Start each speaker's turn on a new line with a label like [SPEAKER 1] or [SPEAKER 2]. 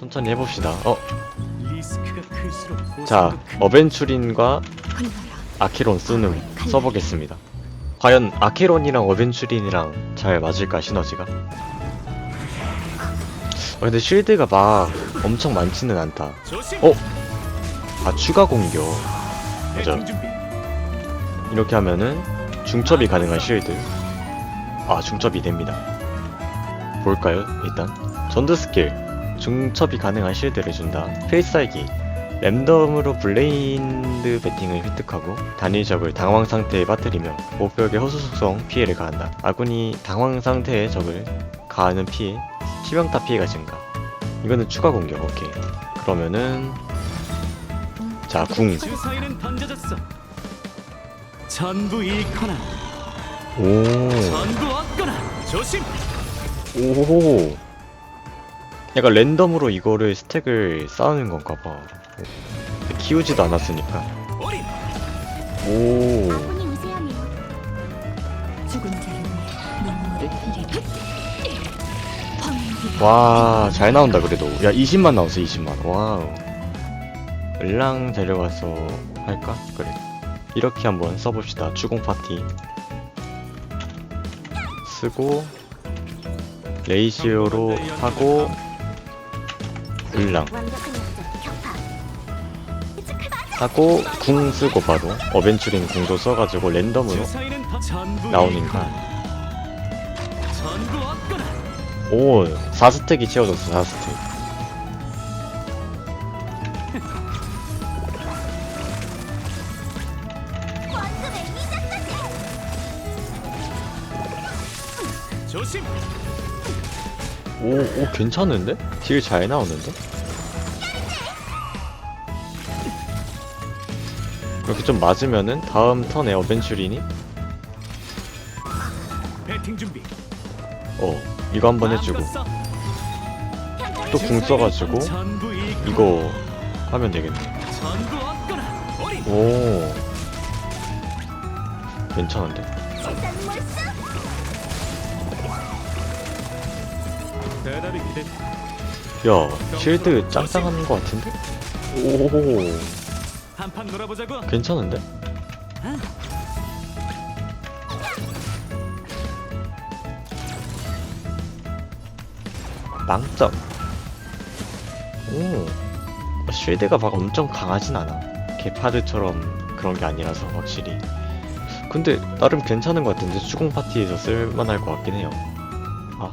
[SPEAKER 1] 천천히 해봅시다. 어, 자, 어벤츄린과. 아케론 쓰는 써보겠습니다. 과연 아케론이랑 어벤츄린이랑 잘 맞을까 시너지가? 아, 근데 쉴드가 막 엄청 많지는 않다. 어? 아 추가 공격 맞아. 이렇게 하면은 중첩이 가능한 쉴드. 아 중첩이 됩니다. 볼까요? 일단 전투 스킬 중첩이 가능한 쉴드를 준다. 필살기 랜덤으로 블레인드 배팅을 획득하고 단일 적을 당황 상태에 빠뜨리며 목벽의 허수 속성 피해를 가한다. 아군이 당황 상태의 적을 가하는 피해 치명타 피해가 증가. 이거는 추가 공격 오케이. 그러면은 자 궁.
[SPEAKER 2] 주사위는 던져졌어. 전부 잃거나
[SPEAKER 1] 오.
[SPEAKER 2] 전부 얻거나 조심.
[SPEAKER 1] 오. 약간 랜덤으로 이거를 스택을 쌓는 건가 봐. 키우지도 않았으니까. 오.
[SPEAKER 3] 아군이 우세하네요. 죽은 자를 위해 눈물을 흘리리. 황무지가
[SPEAKER 1] 와, 잘 나온다 그래도. 야, 20만 나왔어, 20만. 와우. 을랑 데려가서 할까? 그래. 이렇게 한번 써봅시다. 추궁 파티. 쓰고 레이시오로 하고
[SPEAKER 3] 격파.
[SPEAKER 1] 하고 궁 쓰고 바로 어벤츄린 궁도 써가지고 랜덤으로 나오니까 오 4스택이 채워졌어 4스택
[SPEAKER 2] 조심.
[SPEAKER 1] 오, 오 괜찮은데? 딜 잘 나오는데? 이렇게 좀 맞으면은 다음 턴에 어벤츄린이
[SPEAKER 2] 배팅 준비.
[SPEAKER 1] 어 이거 한번 해주고. 또 궁 써가지고
[SPEAKER 2] 전부
[SPEAKER 1] 이거 하면 되겠네
[SPEAKER 2] 전부 얻거나 어린.
[SPEAKER 1] 오 괜찮은데?
[SPEAKER 2] 대답이 기대.
[SPEAKER 1] 야 쉴드 짱짱한 거 같은데? 오
[SPEAKER 2] 한판 놀아보자고.
[SPEAKER 1] 괜찮은데? 망점 오 쉴드가 막 엄청 강하진 않아 개파드처럼 그런 게 아니라서 확실히 근데 나름 괜찮은 것 같은데 수공 파티에서 쓸만할 것 같긴 해요 아